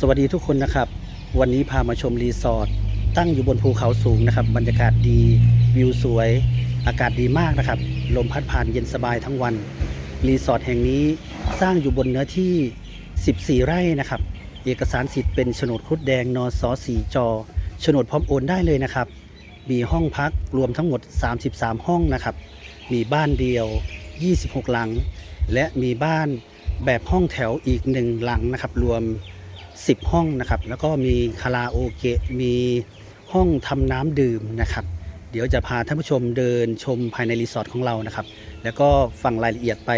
สวัสดีทุกคนนะครับ วันนี้พามาชมรีสอร์ทตั้งอยู่บนภูเขาสูงนะครับ บรรยากาศดีวิวสวย อากาศดีมากนะครับ ลมพัดผ่านเย็นสบายทั้งวัน รีสอร์ทแห่งนี้สร้างอยู่บนเนื้อที่ 14 ไร่นะครับ เอกสารสิทธิ์เป็นโฉนดครุฑแดงนอสอสีจอโฉนดพร้อมโอนได้เลยนะครับ มีห้องพักรวมทั้งหมด 33 ห้องนะครับ มีบ้านเดียว 26 หลัง และมีบ้านแบบห้องแถวอีกหนึ่งหลังนะครับ รวม 10 ห้องนะครับ แล้วก็มีคาราโอเกะมีห้องทำน้ำดื่มนะครับ เดี๋ยวจะพาท่านผู้ชมเดินชมภายในรีสอร์ทของเรานะครับ แล้วก็ฟังรายละเอียดไป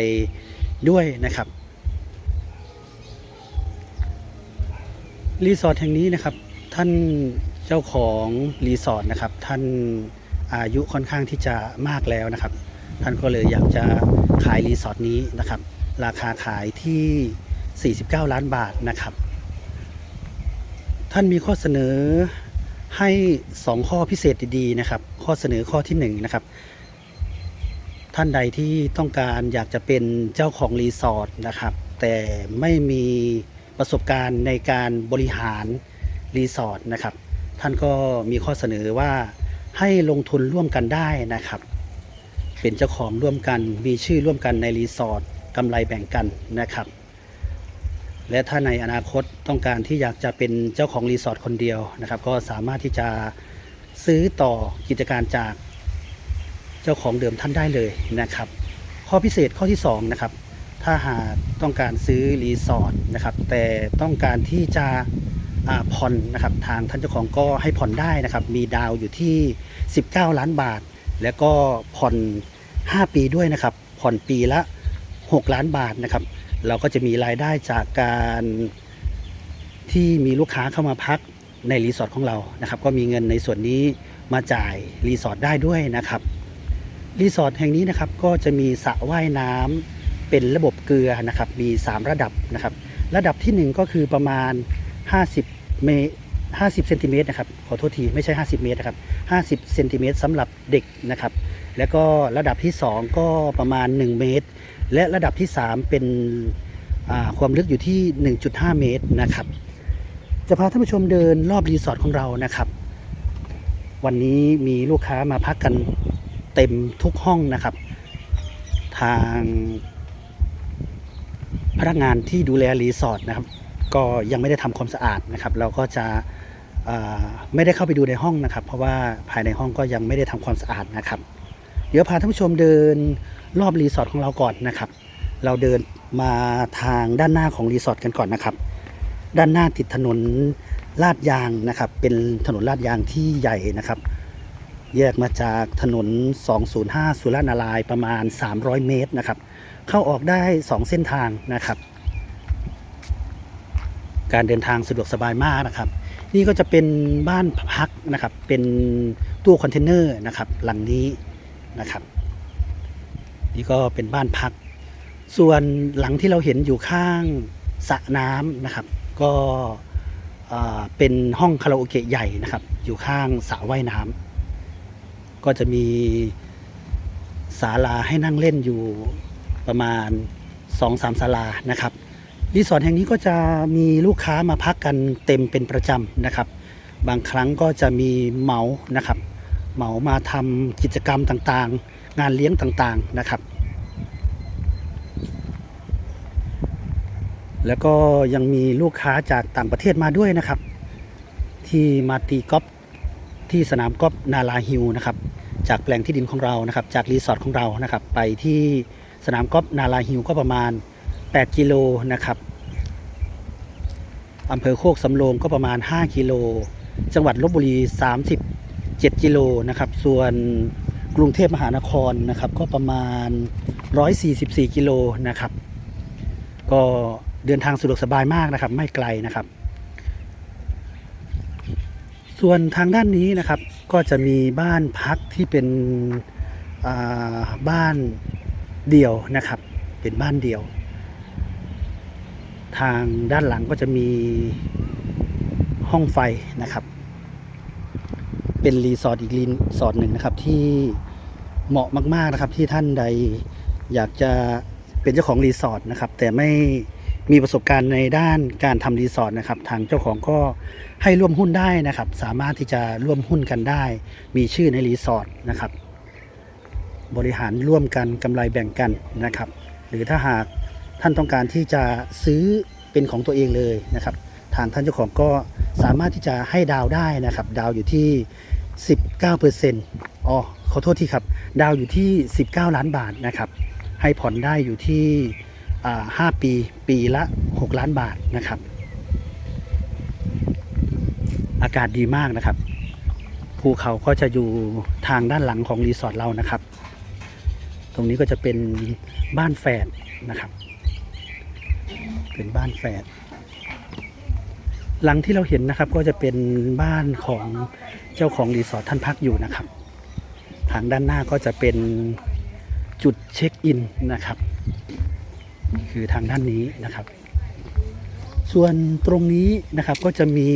ด้วยนะครับรีสอร์ทแห่งนี้นะครับ ท่านเจ้าของรีสอร์ทนะครับ ท่านอายุค่อนข้างที่จะมากแล้วนะครับ ท่านก็เลยอยากจะขายรีสอร์ทนี้นะครับ ราคาขายที่ 49 ล้านบาทนะครับ ท่านมีข้อเสนอให้ 2 ข้อพิเศษดีๆนะครับ ข้อเสนอข้อที่1นะครับ ท่านใดที่ต้องการอยากจะเป็นเจ้าของรีสอร์ทนะครับ แต่ไม่มีประสบการณ์ในการบริหารรีสอร์ทนะครับ ท่านก็มีข้อเสนอว่าให้ลงทุนร่วมกันได้นะครับ เป็นเจ้าของร่วมกัน มีชื่อร่วมกันในรีสอร์ทกำไรแบ่งกันนะครับ และถ้าในอนาคตต้องการที่อยากจะเป็นเจ้าของรีสอร์ทคนเดียวนะครับ ก็สามารถที่จะซื้อต่อกิจการจากเจ้าของเดิมท่านได้เลยนะครับ ข้อพิเศษข้อที่2นะครับถ้าหากต้องการซื้อรีสอร์ทนะครับ แต่ต้องการที่จะผ่อนนะครับทางท่านเจ้าของก็ให้ผ่อนได้นะครับ มีดาวอยู่ที่ 19 ล้านบาท แล้วก็ผ่อน 5 ปีด้วยนะครับ ผ่อนปีละ 6 ล้านบาทนะครับ เราก็จะมีรายได้จากการที่มีลูกค้าเข้ามาพักในรีสอร์ทของเรานะครับ ก็มีเงินในส่วนนี้มาจ่ายรีสอร์ทได้ด้วยนะครับรีสอร์ทแห่งนี้นะครับก็จะมีสระว่ายน้ำเป็นระบบเกลือนะครับ มี 3 ระดับนะครับ ระดับทีหนึ่1 ก็คือประมาณ 50 เมตร50เซนติเมตรนะครับ ขอโทษทีไม่ใช่ 50 เมตรนะครับ50เซนติเมตรสำหรับเด็กนะครับ แล้วก็ระดับที่ 2 ก็ประมาณ 1 เมตร และระดับที่ 3 เป็นความลึกอยู่ที่ 1.5 เมตรนะครับ จะพาท่านผู้ชมเดินรอบรีสอร์ทของเรานะครับ วันนี้มีลูกค้ามาพักกันเต็มทุกห้องนะครับ ทางพนักงานที่ดูแลรีสอร์ทนะครับ ก็ยังไม่ได้ทำความสะอาดนะครับ เราก็จะไม่ได้เข้าไปดูในห้องนะครับ เพราะว่าภายในห้องก็ยังไม่ได้ทำความสะอาดนะครับ เดี๋ยวพาท่านผู้ชมเดิน รอบรีสอร์ทของเราก่อนนะครับ เราเดินมาทางด้านหน้าของรีสอร์ทกันก่อนนะครับ ด้านหน้าติดถนนลาดยางนะครับ เป็นถนนลาดยางที่ใหญ่นะครับ แยกมาจากถนน 205 สุรนารายประมาณ 300 เมตรนะครับ เข้าออกได้ 2 เส้นทางนะครับ การเดินทางสะดวกสบายมากนะครับ นี่ก็จะเป็นบ้านพักนะครับ เป็นตู้คอนเทนเนอร์นะครับ หลังนี้นะครับ นี่ก็เป็นบ้านพัก ส่วนหลังที่เราเห็นอยู่ข้างสระน้ำนะครับ ก็เป็นห้องคาราโอเกะใหญ่นะครับ อยู่ข้างสระว่ายน้ำก็จะมีศาลาให้นั่งเล่นอยู่ประมาณ2อสามศาลานะครับรีสอร์ทแห่งนี้ก็จะมีลูกค้ามาพักกันเต็มเป็นประจำนะครับ บางครั้งก็จะมีเมาส์นะครับ เหมามาทำกิจกรรมต่างๆ งานเลี้ยงต่างๆนะครับ แล้วก็ยังมีลูกค้าจากต่างประเทศมาด้วยนะครับ ที่มาตีกอล์ฟที่สนามกอล์ฟนาลาฮิลนะครับ จากแปลงที่ดินของเรานะครับ จากรีสอร์ทของเรานะครับ ไปที่สนามกอล์ฟนาลาฮิลก็ประมาณ 8 กิโลนะครับอำเภอโคกสำโรงก็ประมาณ 5 กิโล จังหวัดลบบุรี 7 กิโลนะครับ ส่วนกรุงเทพมหานครนะครับ ก็ประมาณ 144 กิโลนะครับ ก็เดินทางสะดวกสบายมากนะครับ ไม่ไกลนะครับ ส่วนทางด้านนี้นะครับ ก็จะมีบ้านพักที่เป็นบ้านเดี่ยวนะครับ เป็นบ้านเดี่ยว ทางด้านหลังก็จะมีห้องไฟนะครับ เป็นรีสอร์ทอีกรีสอร์ทหนึ่งนะครับที่เหมาะมาก ๆนะครับ ที่ท่านใดอยากจะเป็นเจ้าของรีสอร์ทนะครับ แต่ไม่มีประสบการณ์ในด้านการทำรีสอร์ทนะครับ ทางเจ้าของก็ให้ร่วมหุ้นได้นะครับ สามารถที่จะร่วมหุ้นกันได้ มีชื่อในรีสอร์ทนะครับ บริหารร่วมกันกำไรแบ่งกันนะครับ หรือถ้าหากท่านต้องการที่จะซื้อเป็นของตัวเองเลยนะครับ ทางท่านเจ้าของก็ สามารถที่จะให้ดาวได้นะครับ ดาวอยู่ที่ 19%อ๋อขอโทษทีครับ ดาวอยู่ที่ 19 ล้านบาทนะครับ ให้ผ่อนได้อยู่ที่อ่า5ปี ปีละ 6 ล้านบาทนะครับ อากาศดีมากนะครับ ภูเขาก็จะอยู่ทางด้านหลังของรีสอร์ทเรานะครับ ตรงนี้ก็จะเป็นบ้านแฝดนะครับ เป็นบ้านแฝด หลังที่เราเห็นนะครับก็จะเป็นบ้านของเจ้าของรีสอร์ทท่านพักอยู่นะครับ ทางด้านหน้าก็จะเป็นจุดเช็คอินนะครับ คือทางด้านนี้นะครับ ส่วนตรงนี้นะครับก็จะมี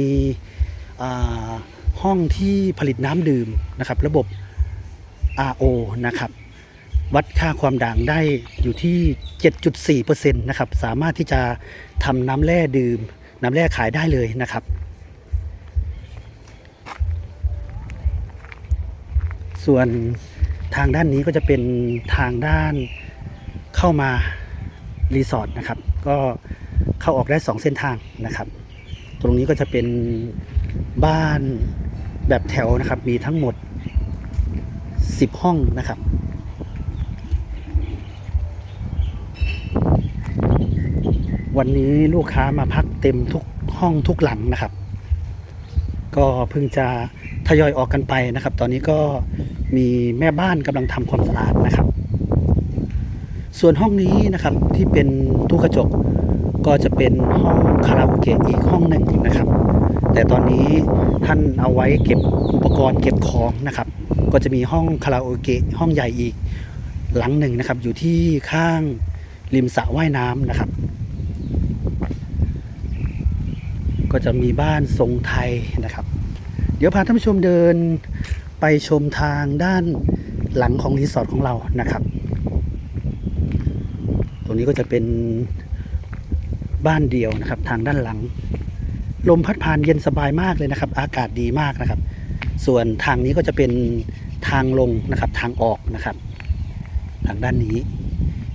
ห้องที่ผลิตน้ำดื่มนะครับ ระบบ RO นะครับ วัดค่าความด่างได้อยู่ที่ 7.4%นะครับ สามารถที่จะทำน้ำแร่ดื่ม น้ำแร่ขายได้เลยนะครับ ส่วนทางด้านนี้ก็จะเป็นทางด้านเข้ามารีสอร์ทนะครับ ก็เข้าออกได้ 2 เส้นทางนะครับ ตรงนี้ก็จะเป็นบ้านแบบแถวนะครับ มีทั้งหมด 10 ห้องนะครับ วันนี้ลูกค้ามาพักเต็มทุกห้องทุกหลังนะครับ ก็เพิ่งจะทยอยออกกันไปนะครับ ตอนนี้ก็มีแม่บ้านกำลังทำความสะอาดนะครับ ส่วนห้องนี้นะครับที่เป็นตู้กระจกก็จะเป็นห้องคาราโอเกะอีกห้องหนึ่งนะครับ แต่ตอนนี้ท่านเอาไว้เก็บอุปกรณ์เก็บของนะครับ ก็จะมีห้องคาราโอเกะห้องใหญ่อีกหลังหนึ่งนะครับ อยู่ที่ข้างริมสระว่ายน้ำนะครับ ก็จะมีบ้านทรงไทยนะครับ เดี๋ยวพาท่านผู้ชมเดินไปชมทางด้านหลังของรีสอร์ทของเรานะครับ ตรงนี้ก็จะเป็นบ้านเดียวนะครับ ทางด้านหลัง ลมพัดผ่านเย็นสบายมากเลยนะครับ อากาศดีมากนะครับ ส่วนทางนี้ก็จะเป็นทางลงนะครับ ทางออกนะครับ ทางด้านนี้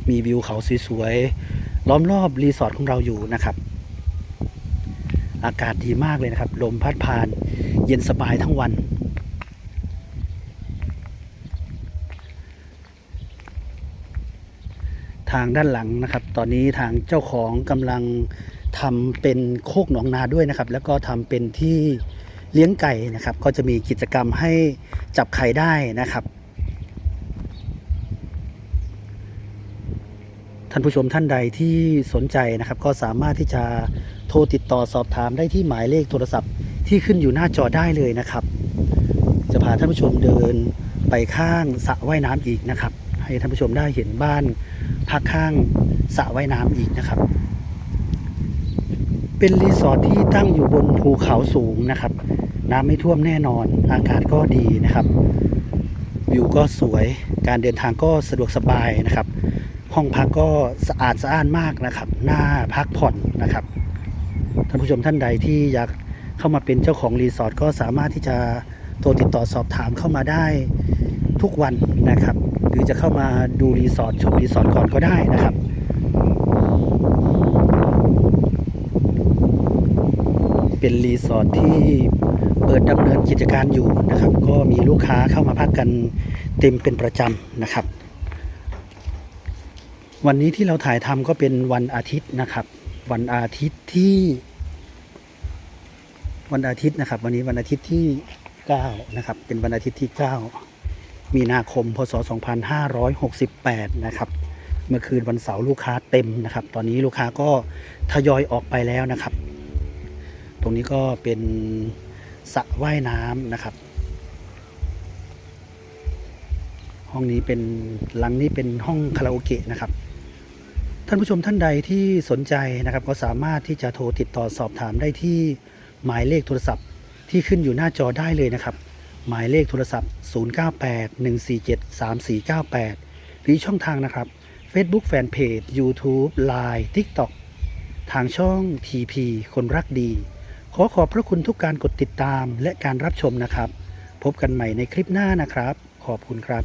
มีวิวเขาสวยๆล้อมรอบรีสอร์ทของเราอยู่นะครับ อากาศดีมากเลยนะครับ ลมพัดผ่าน เย็นสบายทั้งวัน ทางด้านหลังนะครับ ตอนนี้ทางเจ้าของกำลังทำเป็นโคกหนองนาด้วยนะครับ แล้วก็ทำเป็นที่เลี้ยงไก่นะครับ ก็จะมีกิจกรรมให้จับไข่ได้นะครับท่านผู้ชมท่านใดที่สนใจนะครับ ก็สามารถที่จะ โทรติดต่อสอบถามได้ที่หมายเลขโทรศัพท์ที่ขึ้นอยู่หน้าจอได้เลยนะครับ จะพาท่านผู้ชมเดินไปข้างสระว่ายน้ำอีกนะครับ ให้ท่านผู้ชมได้เห็นบ้านพักข้างสระว่ายน้ำอีกนะครับ เป็นรีสอร์ทที่ตั้งอยู่บนภูเขาสูงนะครับ น้ำไม่ท่วมแน่นอน อากาศก็ดีนะครับ วิวก็สวย การเดินทางก็สะดวกสบายนะครับ ห้องพักก็สะอาดสะอ้านมากนะครับ น่าพักผ่อนนะครับ ท่านผู้ชมท่านใดที่อยากเข้ามาเป็นเจ้าของรีสอร์ทก็สามารถที่จะโทรติดต่อสอบถามเข้ามาได้ทุกวันนะครับ หรือจะเข้ามาดูรีสอร์ทชมรีสอร์ทก่อนก็ได้นะครับเป็นรีสอร์ทที่เปิดดำเนินกิจการอยู่นะครับ ก็มีลูกค้าเข้ามาพักกันเต็มเป็นประจำนะครับ วันนี้ที่เราถ่ายทำก็เป็นวันอาทิตย์นะครับ วันอาทิตย์ที่ วันอาทิตย์นะครับ วันนี้วันอาทิตย์ที่ 9 นะครับ เป็นวันอาทิตย์ที่ 9 มีนาคม พศ 2568 นะครับ เมื่อคืนวันเสาร์ลูกค้าเต็มนะครับ ตอนนี้ลูกค้าก็ทยอยออกไปแล้วนะครับ ตรงนี้ก็เป็นสระว่ายน้ำนะครับ ห้องนี้เป็นหลังนี้เป็นห้องคาราโอเกะนะครับท่านผู้ชมท่านใดที่สนใจนะครับ ก็สามารถที่จะโทรติดต่อสอบถามได้ที่ หมายเลขโทรศัพท์ที่ขึ้นอยู่หน้าจอได้เลยนะครับ หมายเลขโทรศัพท์ 0981473498 หรือช่องทางนะครับ Facebook Fanpage YouTube Line TikTok ทางช่อง TP คนรักดี ขอขอบพระคุณทุกการกดติดตามและการรับชมนะครับ พบกันใหม่ในคลิปหน้านะครับ ขอบคุณครับ